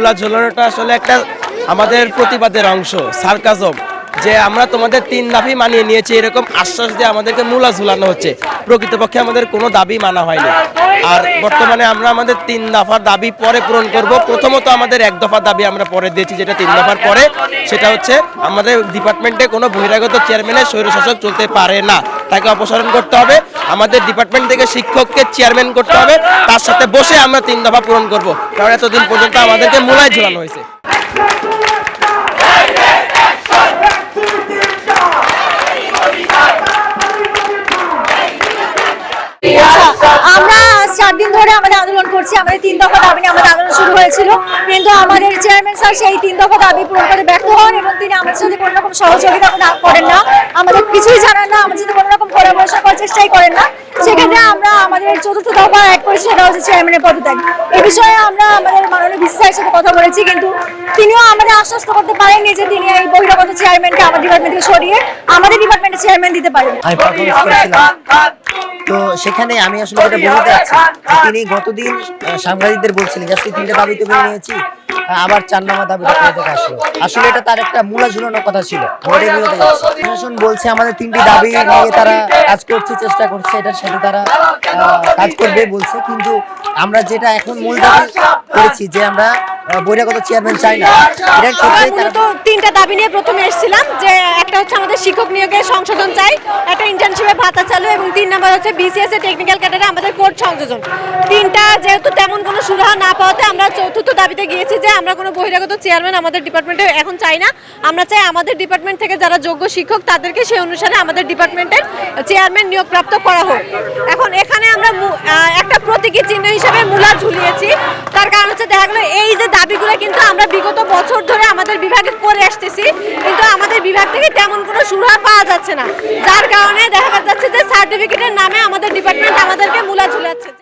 মূলা ঝোলানোটা আসলে একটা আমাদের প্রতিবাদের অংশ সার্কাজম। যে আমরা তোমাদের তিন দাবি মানিয়ে নিয়েছি, এরকম আশ্বাস দিয়ে আমাদেরকে মূলা ঝুলানো হচ্ছে। প্রকৃতপক্ষে আমাদের কোনো দাবি মানা হয়নি। আর বর্তমানে আমরা আমাদের তিন দফার দাবি পরে পূরণ করব। প্রথমত আমাদের এক দফার দাবি আমরা পরে দিয়েছি, যেটা তিন দফার পরে। সেটা হচ্ছে, আমাদের ডিপার্টমেন্টে কোনো বহিরাগত চেয়ারম্যানের স্বৈরশাসক চলতে পারে না। তাকে অপসারণ করতে হবে। আমাদের ডিপার্টমেন্ট থেকে শিক্ষককে চেয়ারম্যান করতে হবে। তার সাথে বসে আমরা তিন দফা পূরণ করব। কারণ এতদিন পর্যন্ত আমাদেরকে মূলায় ঝুলানো হয়েছে। কিন্তু আমাদের চেয়ারম্যান স্যার সেই তিন দফা দাবি পূরণ করে ব্যর্থ হন এবং তিনি আমাদের সাথে কোনো রকম সহযোগিতা না- করেন না। আমাদের কিছুই জানান না, আমাদের সাথে কোনো রকম পরামর্শ করার চেষ্টাই করেন না। সেক্ষেত্রে আমরা আমাদের চতুর্থ দফা এক করেছি, সেটা হচ্ছে চেয়ারম্যানের পদত্যাগ। এ বিষয়ে আমরা আমাদের মাননীয় বিশ্বাসের সাথে কথা বলেছি, কিন্তু তিনিও আশ্বস্ত করতে যে তিনি এই বহিরাগত চেয়ারম্যানকে ডিপার্টমেন্ট থেকে সরিয়ে আমাদের ডিপার্টমেন্টের চেয়ারম্যান দিতে পারেন। তো সেখানে আমি আসলে বলতে চাচ্ছি তিনি গতদিন সাংবাদিকদের বলছিলেন যে আজকে তিনটে দাবি নিয়েছি আবার চার দাবিটা করে আসলো। আসলে এটা তার একটা মূলা ঝুলানোর কথা ছিল। প্রশাসন বলছে আমাদের তিনটি দাবি নিয়ে তারা কাজ করছে, চেষ্টা করছে, এটার সাথে তারা কাজ করবে বলছে। কিন্তু আমরা যেটা এখন মূল দাবি করেছি যে আমরা বহিরাগত চেয়ারম্যান চাই না? মূলত তিনটা দাবি নিয়ে প্রথমে এসেছিলাম যে একটা হচ্ছে আমাদের শিক্ষক নিয়োগের সংশোধন চাই একটা ইন্টার্নশিপের ভাতা চালু এবং তিন নাম্বার হচ্ছে বিসিএস এর টেকনিক্যাল ক্যাডারে আমাদের কোর্ট সংযোজন। তিনটা যেহেতু তেমন কোনো সুরাহা না পাওয়াতে আমরা চতুর্থ দাবিতে গিয়েছি যে আমরা কোনো বহিরাগত চেয়ারম্যান আমাদের ডিপার্টমেন্টে এখন চাই না। আমরা চাই আমাদের ডিপার্টমেন্ট থেকে যারা যোগ্য শিক্ষক তাদেরকে সেই অনুসারে আমাদের ডিপার্টমেন্টের চেয়ারম্যান নিয়োগপ্রাপ্ত করা হোক। এখন এখানে আমরা একটা প্রতীকী চিহ্ন হিসেবে মূলা ঝুলিয়েছি। তার কারণ হচ্ছে দেখা গেলো দাবিগুলো কিন্তু আমরা বিগত বছর ধরে আমাদের বিভাগে করে আসতেছি, কিন্তু আমাদের বিভাগ থেকে তেমন কোনো সুরা পাওয়া যাচ্ছে না। যার কারণে দেখা যাচ্ছে যে সার্টিফিকেটের নামে আমাদের ডিপার্টমেন্ট আমাদেরকে মূলা ঝুলাচ্ছে।